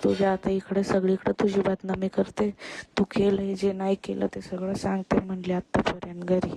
तुझ्या आता इकडे सगळीकडे तुझी बदनामी करते तू केलंय जे नाही केलं ते सगळं सांगते म्हणली आत्तापर्यंत घरी.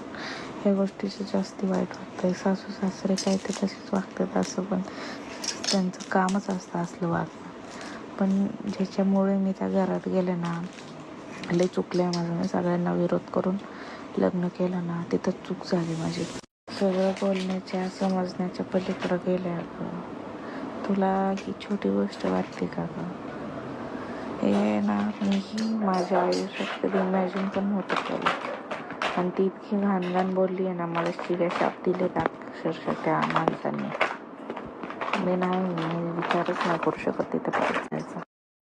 ह्या गोष्टीचं जास्ती वाईट वाटतं. आहे सासू सासरे काय ते तसेच वागतात असं पण त्यांचं कामच असतं असलं वागणं. पण ज्याच्यामुळे मी त्या घरात गेले ना लय चुकले माझं. मी सगळ्यांना विरोध करून लग्न केलं ना तिथं चूक झाली माझी. सगळं बोलण्याच्या समजण्याच्या पलीकडं गेल्या गं तुला ही छोटी गोष्ट वाटते का गं? हे ना मीही माझ्या आयुष्यात कधी इमॅजिन पण नव्हतं केलं. आणि ती इतकी घाण घाण बोलली आहे ना मला शिव्या शाप दिले अक्षरशः त्या माणसांनी. मी नाही मी विचारच नाही करू शकत तिथं परत जायचा.